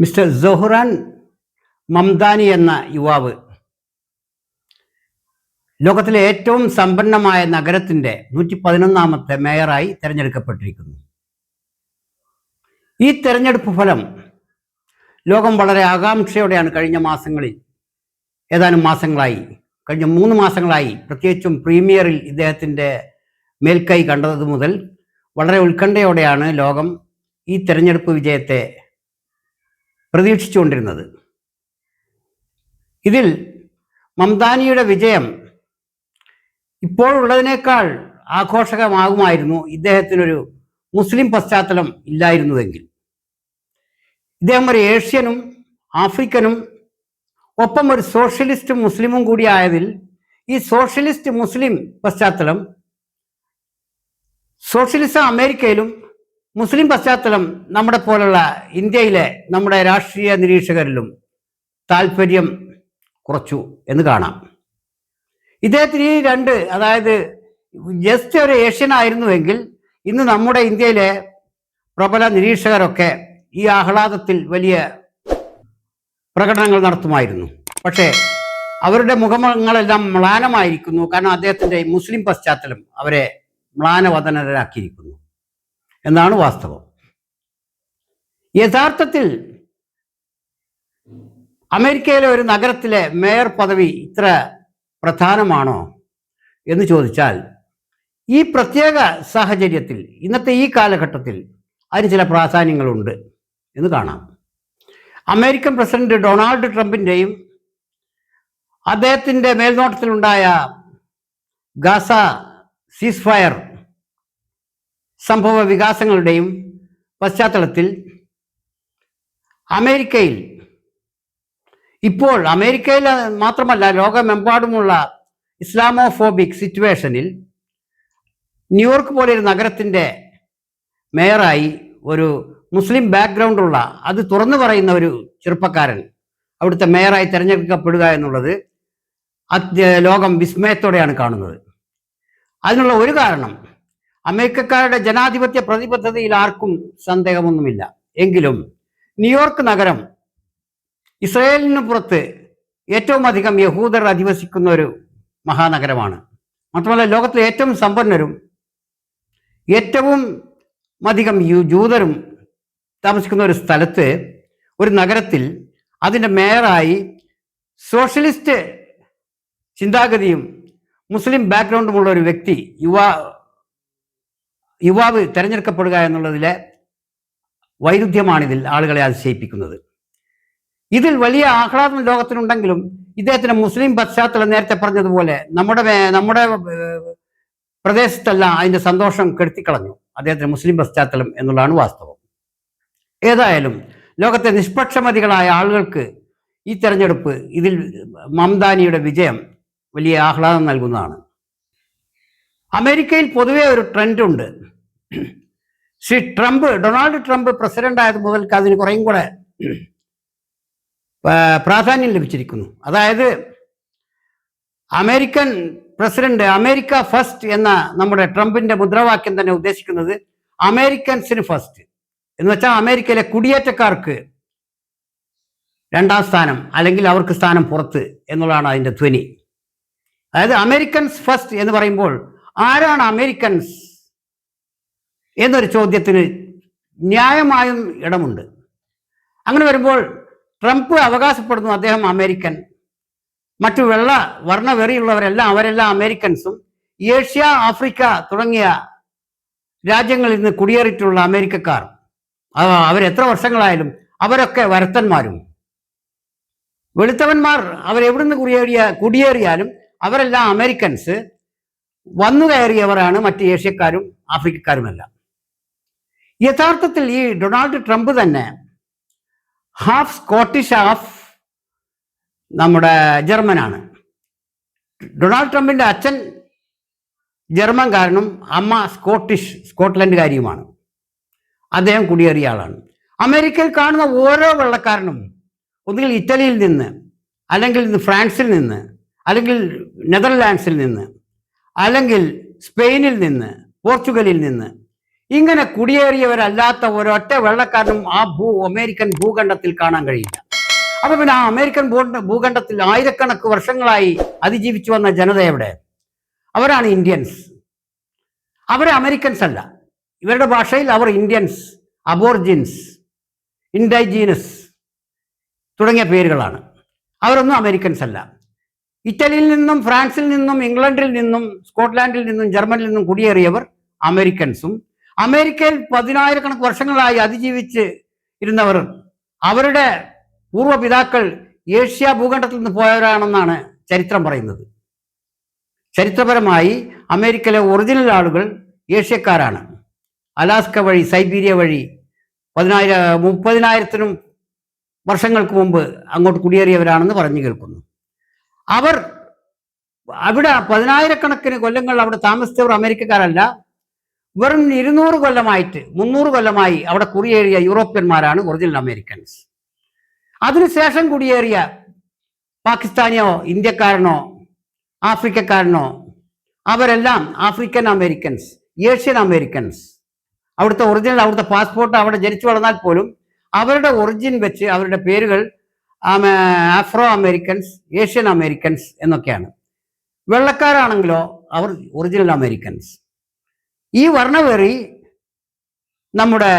Mister ജൊഹ്റാൻ Mamdani എന്ന യുവാവ്. ലോകത്തിലെ ഏറ്റവും സമ്പന്നമായ നഗരത്തിന്റെ നൂറ്റി പതിനൊന്നാമത്തെ മേയറായി തെരഞ്ഞെടുക്കപ്പെട്ടിരിക്കുന്നു. ഈ തെരഞ്ഞെടുപ്പ് ഫലം ലോകം വളരെ ആകാംക്ഷയോടെയാണ് കഴിഞ്ഞ മാസങ്ങളിൽ ഏതാനും മാസങ്ങളായി കഴിഞ്ഞ മൂന്ന് മാസങ്ങളായി പ്രത്യേകിച്ചും പ്രീമിയറിൽ ഇദ്ദേഹത്തിന്റെ മേൽക്കൈ കണ്ടത് മുതൽ വളരെ ഉത്കണ്ഠയോടെയാണ് ലോകം ഈ തെരഞ്ഞെടുപ്പ് വിജയത്തെ പ്രതീക്ഷിച്ചുകൊണ്ടിരുന്നത്. ഇതിൽ മംതാനിയുടെ വിജയം ഇപ്പോഴുള്ളതിനേക്കാൾ ആഘോഷകമാകുമായിരുന്നു ഇദ്ദേഹത്തിനൊരു മുസ്ലിം പശ്ചാത്തലം ഇല്ലായിരുന്നുവെങ്കിൽ. ഇദ്ദേഹം ഒരു ഏഷ്യനും ആഫ്രിക്കനും ഒപ്പം ഒരു സോഷ്യലിസ്റ്റും മുസ്ലിമും കൂടിയായതിൽ ഈ സോഷ്യലിസ്റ്റ് മുസ്ലിം പശ്ചാത്തലം സോഷ്യലിസം അമേരിക്കയിലും മുസ്ലിം പശ്ചാത്തലം നമ്മുടെ പോലുള്ള ഇന്ത്യയിലെ നമ്മുടെ രാഷ്ട്രീയ നിരീക്ഷകരിലും താല്പര്യം കുറച്ചു എന്ന് കാണാം. ഇദ്ദേഹത്തിന് ഈ രണ്ട് അതായത് ജസ്റ്റ് ഒരു ഏഷ്യൻ ആയിരുന്നുവെങ്കിൽ ഇന്ന് നമ്മുടെ ഇന്ത്യയിലെ പ്രബല നിരീക്ഷകരൊക്കെ ഈ ആഹ്ലാദത്തിൽ വലിയ പ്രകടനങ്ങൾ നടത്തുമായിരുന്നു. പക്ഷേ അവരുടെ മുഖങ്ങളെല്ലാം മ്ലാനമായിരിക്കുന്നു. കാരണം അദ്ദേഹത്തിന്റെ മുസ്ലിം പശ്ചാത്തലം അവരെ മ്ലാനവദനരാക്കിയിരിക്കുന്നു. എന്നാണ് വാസ്തവം. യഥാർത്ഥത്തിൽ അമേരിക്കയിലെ ഒരു നഗരത്തിലെ മേയർ പദവി ഇത്ര പ്രധാനമാണോ എന്ന് ചോദിച്ചാൽ ഈ പ്രത്യേക സാഹചര്യത്തിൽ ഇന്നത്തെ ഈ കാലഘട്ടത്തിൽ അതിന് ചില പ്രാധാന്യങ്ങളുണ്ട് എന്ന് കാണാം. അമേരിക്കൻ പ്രസിഡന്റ് ഡൊണാൾഡ് ട്രംപിന്റെയും അദ്ദേഹത്തിന്റെ മേൽനോട്ടത്തിലുണ്ടായ ഗാസ സീസ് ഫയർ സംഭവ വികാസങ്ങളുടെയും പശ്ചാത്തലത്തിൽ അമേരിക്കയിൽ ഇപ്പോൾ അമേരിക്കയിൽ മാത്രമല്ല ലോകമെമ്പാടുമുള്ള ഇസ്ലാമോഫോബിക് സിറ്റുവേഷനിൽ ന്യൂയോർക്ക് പോലെ ഒരു നഗരത്തിന്റെ മേയറായി ഒരു മുസ്ലിം ബാക്ക്ഗ്രൗണ്ടുള്ള അത് തുറന്നു പറയുന്ന ഒരു ചെറുപ്പക്കാരൻ അവിടുത്തെ മേയറായി തിരഞ്ഞെടുക്കപ്പെടുക എന്നുള്ളത് ലോകം വിസ്മയത്തോടെയാണ് കാണുന്നത്. അതിനുള്ള ഒരു കാരണം അമേരിക്കക്കാരുടെ ജനാധിപത്യ പ്രതിബദ്ധതയിൽ ആർക്കും സന്ദേഹമൊന്നുമില്ല. എങ്കിലും ന്യൂയോർക്ക് നഗരം ഇസ്രയേലിന് പുറത്ത് ഏറ്റവും അധികം യഹൂദർ അധിവസിക്കുന്ന ഒരു മഹാനഗരമാണ്. മാത്രമല്ല ലോകത്തിലെ ഏറ്റവും സമ്പന്നരും ഏറ്റവും അധികം ജൂതരും താമസിക്കുന്ന ഒരു സ്ഥലത്ത് ഒരു നഗരത്തിൽ അതിന്റെ മേയറായി സോഷ്യലിസ്റ്റ് ചിന്താഗതിയും മുസ്ലിം ബാക്ക്ഗ്രൗണ്ടുമുള്ള ഒരു വ്യക്തി യുവാ യുവാവ് തിരഞ്ഞെടുക്കപ്പെടുക എന്നുള്ളതിലെ വൈരുദ്ധ്യമാണിതിൽ ആളുകളെ അതിശയിപ്പിക്കുന്നത്. ഇതിൽ വലിയ ആഹ്ലാദം ലോകത്തിനുണ്ടെങ്കിലും ഇദ്ദേഹത്തിന് മുസ്ലിം പശ്ചാത്തലം നേരത്തെ പറഞ്ഞതുപോലെ നമ്മുടെ നമ്മുടെ പ്രദേശത്തെല്ലാം അതിന്റെ സന്തോഷം കെടുത്തിക്കളഞ്ഞു. അദ്ദേഹത്തിന് മുസ്ലിം പശ്ചാത്തലം എന്നുള്ളതാണ് വാസ്തവം. ഏതായാലും ലോകത്തെ നിഷ്പക്ഷമതികളായ ആളുകൾക്ക് ഈ തെരഞ്ഞെടുപ്പ് ഇതിൽ മംദാനിയുടെ വിജയം വലിയ ആഹ്ലാദം നൽകുന്നതാണ്. അമേരിക്കയിൽ പൊതുവെ ഒരു ട്രെൻഡ് ഉണ്ട് Shri Trump Donald Trump president ആയത് മുതൽക്ക് അതിന് കുറേയും കൂടെ പ്രാധാന്യം ലഭിച്ചിരിക്കുന്നു. അതായത് അമേരിക്കൻ പ്രസിഡന്റ് അമേരിക്ക ഫസ്റ്റ് എന്ന നമ്മുടെ ട്രംപിന്റെ മുദ്രാവാക്യം തന്നെ ഉദ്ദേശിക്കുന്നത് അമേരിക്കൻസിന് ഫസ്റ്റ്. എന്ന് വെച്ചാൽ അമേരിക്കയിലെ കുടിയേറ്റക്കാർക്ക് രണ്ടാം സ്ഥാനം അല്ലെങ്കിൽ അവർക്ക് സ്ഥാനം പുറത്ത് എന്നുള്ളതാണ് അതിന്റെ ധ്വനി. അതായത് അമേരിക്കൻസ് ഫസ്റ്റ് എന്ന് പറയുമ്പോൾ ആരാണ് അമേരിക്കൻസ് എന്നൊരു ചോദ്യത്തിന് ന്യായമായും ഇടമുണ്ട്. അങ്ങനെ വരുമ്പോൾ ട്രംപ് അവകാശപ്പെടുന്നു അദ്ദേഹം അമേരിക്കൻ. മറ്റു വെള്ള വർണവെറിയുള്ളവരെല്ലാം അവരെല്ലാം അമേരിക്കൻസും. ഏഷ്യ ആഫ്രിക്ക തുടങ്ങിയ രാജ്യങ്ങളിൽ നിന്ന് കുടിയേറിയിട്ടുള്ള അമേരിക്കക്കാർ. അവരെത്ര വർഷങ്ങളായാലും അവരൊക്കെ വരത്തന്മാരും. വെളുത്തവന്മാർ അവരെവിടുന്ന് കുടിയേറിയ കുടിയേറിയാലും അവരെല്ലാം അമേരിക്കൻസ്. വന്നു കയറിയവരാണ് മറ്റ് ഏഷ്യക്കാരും ആഫ്രിക്കക്കാരുമെല്ലാം. യഥാർത്ഥത്തിൽ ഈ ഡൊണാൾഡ് ട്രംപ് തന്നെ ഹാഫ് സ്കോട്ടിഷ് ഹാഫ് നമ്മുടെ ജർമ്മനാണ്. ഡൊണാൾഡ് ട്രംപിന്റെ അച്ഛൻ ജർമ്മൻകാരനും അമ്മ സ്കോട്ടിഷ് സ്കോട്ട്ലൻഡുകാരിയുമാണ്. അദ്ദേഹം കുടിയേറിയ ആളാണ്. അമേരിക്കയിൽ കാണുന്ന ഓരോ വെള്ളക്കാരനും ഒന്നുകിൽ ഇറ്റലിയിൽ നിന്ന് അല്ലെങ്കിൽ ഫ്രാൻസിൽ നിന്ന് അല്ലെങ്കിൽ നെതർലാൻഡ്സിൽ നിന്ന് അല്ലെങ്കിൽ സ്പെയിനിൽ നിന്ന് പോർച്ചുഗലിൽ നിന്ന്. ഇങ്ങനെ കുടിയേറിയവരല്ലാത്ത ഒരൊറ്റ വെള്ളക്കാരനും ആ ഭൂ അമേരിക്കൻ ഭൂഖണ്ഡത്തിൽ കാണാൻ കഴിയില്ല. അപ്പൊ പിന്നെ ആ അമേരിക്കൻ ഭൂഖണ്ഡത്തിൽ ആയിരക്കണക്ക് വർഷങ്ങളായി അതിജീവിച്ചു വന്ന ജനത എവിടെ? അവരാണ് ഇന്ത്യൻസ്. അവർ അമേരിക്കൻസ് അല്ല. ഇവരുടെ ഭാഷയിൽ അവർ ഇന്ത്യൻസ് അബോർജിൻസ് ഇൻഡൈജീനസ് തുടങ്ങിയ പേരുകളാണ്. അവരൊന്നും അമേരിക്കൻസ് അല്ല. ഇറ്റലിയിൽ നിന്നും ഫ്രാൻസിൽ നിന്നും ഇംഗ്ലണ്ടിൽ നിന്നും സ്കോട്ട്ലാൻഡിൽ നിന്നും ജർമ്മനിൽ നിന്നും കുടിയേറിയവർ അമേരിക്കൻസും. അമേരിക്കയിൽ പതിനായിരക്കണക്ക് വർഷങ്ങളായി അതിജീവിച്ച് ഇരുന്നവർ അവരുടെ പൂർവപിതാക്കൾ ഏഷ്യ ഭൂഖണ്ഡത്തിൽ നിന്ന് പോയവരാണെന്നാണ് ചരിത്രം പറയുന്നത്. ചരിത്രപരമായി അമേരിക്കയിലെ ഒറിജിനൽ ആളുകൾ ഏഷ്യക്കാരാണ്. അലാസ്ക വഴി സൈബീരിയ വഴി പതിനായിര മുപ്പതിനായിരത്തിനും വർഷങ്ങൾക്ക് മുമ്പ് അങ്ങോട്ട് കുടിയേറിയവരാണെന്ന് പറഞ്ഞു കേൾക്കുന്നു. അവർ അവിടെ പതിനായിരക്കണക്കിന് കൊല്ലങ്ങൾ അവിടെ താമസിച്ചവർ അമേരിക്കക്കാരല്ല. വെറും ഇരുന്നൂറ് കൊല്ലമായിട്ട് മുന്നൂറ് കൊല്ലമായി അവിടെ കുടിയേറിയ യൂറോപ്യന്മാരാണ് ഒറിജിനൽ അമേരിക്കൻസ്. അതിനുശേഷം കുടിയേറിയ പാകിസ്ഥാനിയോ ഇന്ത്യക്കാരനോ ആഫ്രിക്കക്കാരനോ അവരെല്ലാം ആഫ്രിക്കൻ അമേരിക്കൻസ് ഏഷ്യൻ അമേരിക്കൻസ്. അവിടുത്തെ ഒറിജിനൽ അവിടുത്തെ പാസ്പോർട്ട് അവിടെ ജനിച്ചു വളർന്നാൽ പോലും അവരുടെ ഒറിജിൻ വെച്ച് അവരുടെ പേരുകൾ ആഫ്രോ അമേരിക്കൻസ് ഏഷ്യൻ അമേരിക്കൻസ് എന്നൊക്കെയാണ്. വെള്ളക്കാരാണെങ്കിലോ അവർ ഒറിജിനൽ അമേരിക്കൻസ് ഈ വർണവേറി നമ്മുടെ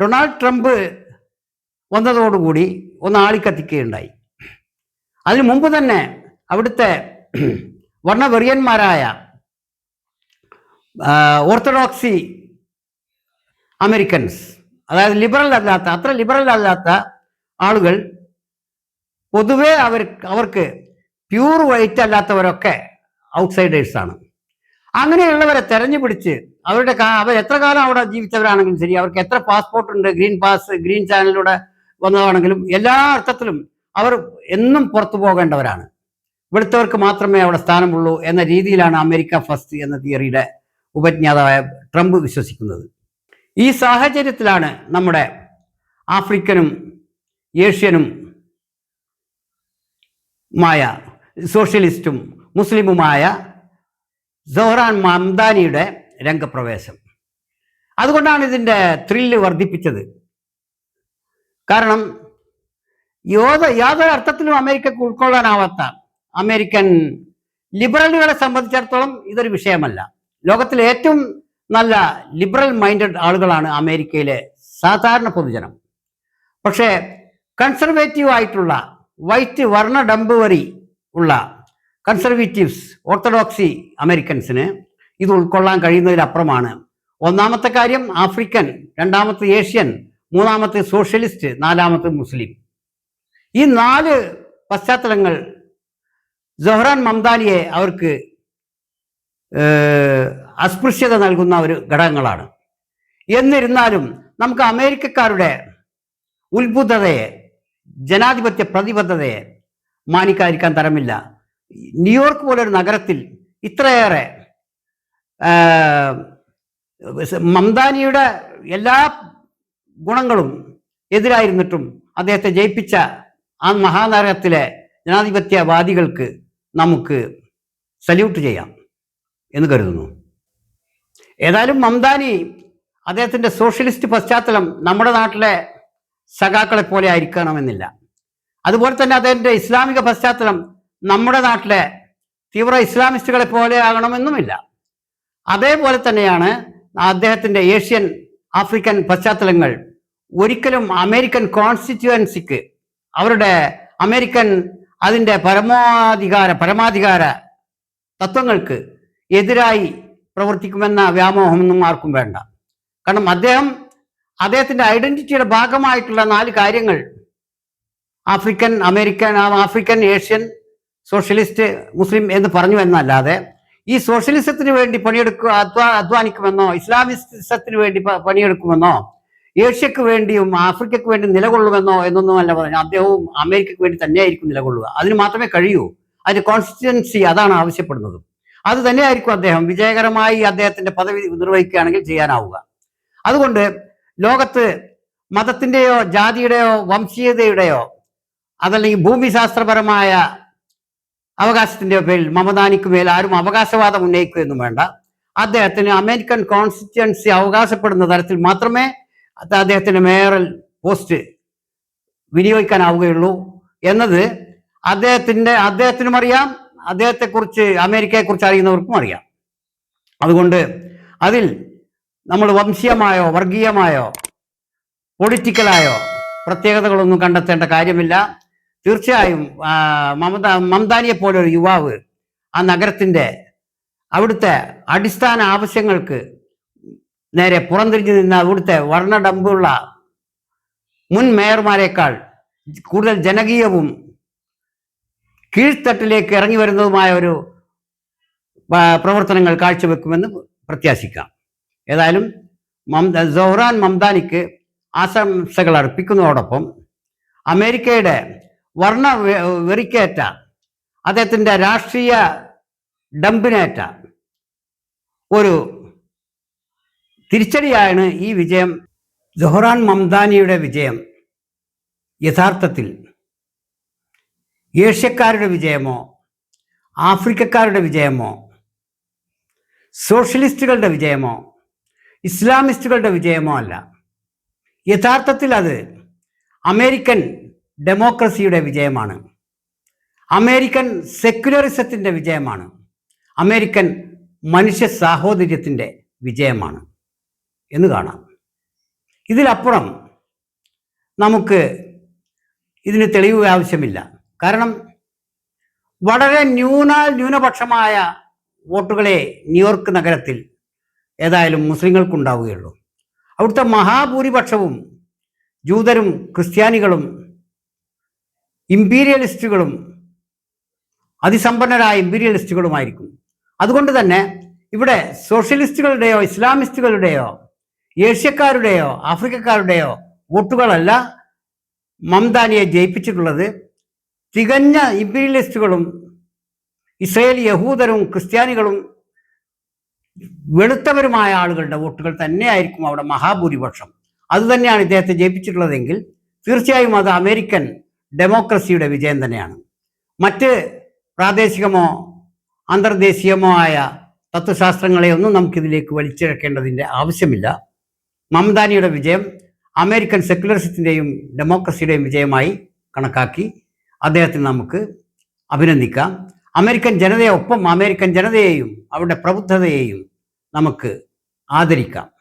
ഡൊണാൾഡ് ട്രംപ് വന്നതോടുകൂടി ഒന്ന് ആളിക്കത്തിക്കുകയുണ്ടായി. അതിനു മുമ്പ് തന്നെ അവിടുത്തെ വർണവെറിയന്മാരായ ഓർത്തഡോക്സി അമേരിക്കൻസ് അതായത് ലിബറൽ അല്ലാത്ത അത്ര ലിബറൽ അല്ലാത്ത ആളുകൾ പൊതുവെ അവർ അവർക്ക് പ്യൂർ വൈറ്റ് അല്ലാത്തവരൊക്കെ ഔട്ട്സൈഡേഴ്സ് ആണ്. അങ്ങനെയുള്ളവരെ തെരഞ്ഞു പിടിച്ച് അവരുടെ അവർ എത്ര കാലം അവിടെ ജീവിച്ചവരാണെങ്കിലും ശരി അവർക്ക് എത്ര പാസ്പോർട്ട് ഉണ്ട് ഗ്രീൻ പാസ് ഗ്രീൻ ചാനലിലൂടെ വന്നതാണെങ്കിലും എല്ലാ അർത്ഥത്തിലും അവർ എന്നും പുറത്തു പോകേണ്ടവരാണ്. വെളുത്തവർക്ക് മാത്രമേ അവിടെ സ്ഥാനമുള്ളൂ എന്ന രീതിയിലാണ് അമേരിക്ക ഫസ്റ്റ് എന്ന തിയറിയുടെ ഉപജ്ഞാതാവായ ട്രംപ് വിശ്വസിക്കുന്നത്. ഈ സാഹചര്യത്തിലാണ് നമ്മുടെ ആഫ്രിക്കനും ഏഷ്യനും മായ സോഷ്യലിസ്റ്റും മുസ്ലിമുമായ സൊഹ്റാൻ മംദാനിയുടെ രംഗപ്രവേശം. അതുകൊണ്ടാണ് ഇതിന്റെ ത്രില്ല് വർദ്ധിപ്പിച്ചത്. കാരണം യോധ യാതൊരു അർത്ഥത്തിലും അമേരിക്കക്ക് ഉൾക്കൊള്ളാനാവാത്ത അമേരിക്കൻ ലിബറലുകളെ സംബന്ധിച്ചിടത്തോളം ഇതൊരു വിഷയമല്ല. ലോകത്തിലെ ഏറ്റവും നല്ല ലിബറൽ മൈൻഡഡ് ആളുകളാണ് അമേരിക്കയിലെ സാധാരണ പൊതുജനം. പക്ഷേ കൺസർവേറ്റീവ് ആയിട്ടുള്ള വൈറ്റ് വർണ ഡംബുവറി ഉള്ള കൺസർവേറ്റീവ്സ് ഓർത്തഡോക്സി അമേരിക്കൻസിന് ഇത് ഉൾക്കൊള്ളാൻ കഴിയുന്നതിലപ്പുറമാണ്. ഒന്നാമത്തെ കാര്യം ആഫ്രിക്കൻ രണ്ടാമത്തെ ഏഷ്യൻ മൂന്നാമത്തെ സോഷ്യലിസ്റ്റ് നാലാമത്തെ മുസ്ലിം. ഈ നാല് പശ്ചാത്തലങ്ങൾ ജൊഹ്റാൻ മംദാനിയെ അവർക്ക് അസ്പൃശ്യത നൽകുന്ന ഒരു ഘടകങ്ങളാണ്. എന്നിരുന്നാലും നമുക്ക് അമേരിക്കക്കാരുടെ ഉത്ബുദ്ധതയെ ജനാധിപത്യ പ്രതിബദ്ധതയെ മാനിക്കാതിരിക്കാൻ തരമില്ല. ന്യൂയോർക്ക് പോലൊരു നഗരത്തിൽ ഇത്രയേറെ മംദാനിയുടെ എല്ലാ ഗുണങ്ങളും എതിരായിരുന്നിട്ടും അദ്ദേഹത്തെ ജയിപ്പിച്ച ആ മഹാനഗരത്തിലെ ജനാധിപത്യവാദികൾക്ക് നമുക്ക് സല്യൂട്ട് ചെയ്യാം എന്ന് കരുതുന്നു. ഏതായാലും മംദാനി അദ്ദേഹത്തിന്റെ സോഷ്യലിസ്റ്റ് പശ്ചാത്തലം നമ്മുടെ നാട്ടിലെ സഖാക്കളെ പോലെ ആയിരിക്കണമെന്നില്ല. അതുപോലെ തന്നെ അതിന്റെ ഇസ്ലാമിക പശ്ചാത്തലം നമ്മുടെ നാട്ടിലെ തീവ്ര ഇസ്ലാമിസ്റ്റുകളെ പോലെ ആകണമെന്നുമില്ല. അതേപോലെ തന്നെയാണ് അദ്ദേഹത്തിന്റെ ഏഷ്യൻ ആഫ്രിക്കൻ പശ്ചാത്തലങ്ങൾ. ഒരിക്കലും അമേരിക്കൻ കോൺസ്റ്റിറ്റ്യുവൻസിക്ക് അവരുടെ അമേരിക്കൻ അതിന്റെ പരമാധികാര പരമാധികാര തത്വങ്ങൾക്ക് എതിരായി പ്രവർത്തിക്കുമെന്ന വ്യാമോഹമൊന്നും ആർക്കും വേണ്ട. കാരണം അദ്ദേഹം അദ്ദേഹത്തിന്റെ ഐഡന്റിറ്റിയുടെ ഭാഗമായിട്ടുള്ള നാല് കാര്യങ്ങൾ. African American African Asian socialist Muslim എന്ന് പറഞ്ഞു എന്നല്ലാതെ ഈ സോഷ്യലിസത്തിന് വേണ്ടി പണിയെടുക്കുക അധ്വാ അധ്വാനിക്കുമെന്നോ ഇസ്ലാമിസത്തിന് വേണ്ടി പണിയെടുക്കുമെന്നോ ഏഷ്യക്ക് വേണ്ടിയും ആഫ്രിക്കക്ക് വേണ്ടി നിലകൊള്ളുമെന്നോ എന്നൊന്നുമല്ല പറഞ്ഞു അദ്ദേഹവും അമേരിക്കക്ക് വേണ്ടി തന്നെയായിരിക്കും നിലകൊള്ളുക. അതിന് മാത്രമേ കഴിയൂ. അതിന്റെ കോൺസ്റ്റിറ്റ്യൻസി അതാണ് ആവശ്യപ്പെടുന്നത്. അത് തന്നെയായിരിക്കും അദ്ദേഹം വിജയകരമായി അദ്ദേഹത്തിന്റെ പദവി നിർവഹിക്കുകയാണെങ്കിൽ ചെയ്യാനാവുക. അതുകൊണ്ട് ലോകത്ത് മതത്തിന്റെയോ ജാതിയുടെയോ വംശീയതയുടെയോ അതല്ലെങ്കിൽ ഭൂമിശാസ്ത്രപരമായ അവകാശത്തിന്റെ പേരിൽ മമതാനിക്ക് മേൽ ആരും അവകാശവാദം ഉന്നയിക്കുകയൊന്നും വേണ്ട. അദ്ദേഹത്തിന് അമേരിക്കൻ കോൺസ്റ്റിറ്റ്യൻസി അവകാശപ്പെടുന്ന തരത്തിൽ മാത്രമേ അദ്ദേഹത്തിന്റെ മേയറൽ പോസ്റ്റ് വിനിയോഗിക്കാനാവുകയുള്ളൂ. എന്നത് അദ്ദേഹത്തിന്റെ അദ്ദേഹത്തിനും അറിയാം അദ്ദേഹത്തെക്കുറിച്ച് അമേരിക്കയെക്കുറിച്ച് അറിയുന്നവർക്കും അറിയാം. അതുകൊണ്ട് അതിൽ നമ്മൾ വംശീയമായോ വർഗീയമായോ പൊളിറ്റിക്കലായോ പ്രത്യേകതകളൊന്നും കണ്ടെത്തേണ്ട കാര്യമില്ല. തീർച്ചയായും മമത മംതാനിയെ പോലെ ഒരു യുവാവ് ആ നഗരത്തിന്റെ അവിടുത്തെ അടിസ്ഥാന ആവശ്യങ്ങൾക്ക് നേരെ പുറംതിരിഞ്ഞു നിന്ന അവിടുത്തെ വർണഡമ്പുള്ള മുൻ മേയർമാരെക്കാൾ കൂടുതൽ ജനകീയവും കീഴ്ത്തട്ടിലേക്ക് ഇറങ്ങി വരുന്നതുമായ ഒരു പ്രവർത്തനങ്ങൾ കാഴ്ചവെക്കുമെന്ന് പ്രത്യാശിക്കാം. ഏതായാലും സൊഹ്റാൻ മംദാനിക്ക് ആശംസകൾ അർപ്പിക്കുന്നതോടൊപ്പം അമേരിക്കയുടെ വർണ വെറിക്കേറ്റ അദ്ദേഹത്തിന്റെ രാഷ്ട്രീയ ഡംപിനേറ്റ ഒരു തിരിച്ചടിയാണ് ഈ വിജയം ജൊഹ്റാൻ മംദാനിയുടെ വിജയം യഥാർത്ഥത്തിൽ. ഏഷ്യക്കാരുടെ വിജയമോ ആഫ്രിക്കക്കാരുടെ വിജയമോ സോഷ്യലിസ്റ്റുകളുടെ വിജയമോ ഇസ്ലാമിസ്റ്റുകളുടെ വിജയമോ അല്ല. യഥാർത്ഥത്തിൽ അത് അമേരിക്കൻ ഡെമോക്രസിയുടെ വിജയമാണ്. അമേരിക്കൻ സെക്യുലറിസത്തിന്റെ വിജയമാണ്. അമേരിക്കൻ മനുഷ്യ സാഹോദര്യത്തിന്റെ വിജയമാണ് എന്ന് കാണാം. ഇതിലപ്പുറം നമുക്ക് ഇതിന് തെളിവ് ആവശ്യമില്ല. കാരണം വളരെ ന്യൂന ന്യൂനപക്ഷമായ വോട്ടുകളെ ന്യൂയോർക്ക് നഗരത്തിൽ ഏതായാലും മുസ്ലിങ്ങൾക്കുണ്ടാവുകയുള്ളൂ. അവിടുത്തെ മഹാഭൂരിപക്ഷവും ജൂതരും ക്രിസ്ത്യാനികളും ഇമ്പീരിയലിസ്റ്റുകളും അതിസമ്പന്നരായ ഇമ്പീരിയലിസ്റ്റുകളുമായിരിക്കും. അതുകൊണ്ട് തന്നെ ഇവിടെ സോഷ്യലിസ്റ്റുകളുടെയോ ഇസ്ലാമിസ്റ്റുകളുടെയോ ഏഷ്യക്കാരുടെയോ ആഫ്രിക്കക്കാരുടെയോ വോട്ടുകളല്ല മംദാനിയെ ജയിപ്പിച്ചിട്ടുള്ളത്. തികഞ്ഞ ഇമ്പീരിയലിസ്റ്റുകളും ഇസ്രയേൽ യഹൂദരും ക്രിസ്ത്യാനികളും വെളുത്തവരുമായ ആളുകളുടെ വോട്ടുകൾ തന്നെയായിരിക്കും അവിടെ മഹാഭൂരിപക്ഷം. അതുതന്നെയാണ് ഇദ്ദേഹത്തെ ജയിപ്പിച്ചിട്ടുള്ളതെങ്കിൽ തീർച്ചയായും അത് അമേരിക്കൻ ഡെമോക്രസിയുടെ വിജയം തന്നെയാണ്. മറ്റ് പ്രാദേശികമോ അന്തർദേശീയമോ ആയ തത്വശാസ്ത്രങ്ങളെ ഒന്നും നമുക്കിതിലേക്ക് വലിച്ചിഴക്കേണ്ടതിന്റെ ആവശ്യമില്ല. മമദാനിയുടെ വിജയം അമേരിക്കൻ സെക്യുലറിസത്തിന്റെയും ഡെമോക്രസിയുടെയും വിജയമായി കണക്കാക്കി അദ്ദേഹത്തിന് നമുക്ക് അഭിനന്ദിക്കാം. അമേരിക്കൻ ജനതയെ ഒപ്പം അമേരിക്കൻ ജനതയെയും അവരുടെ പ്രബുദ്ധതയെയും നമുക്ക് ആദരിക്കാം.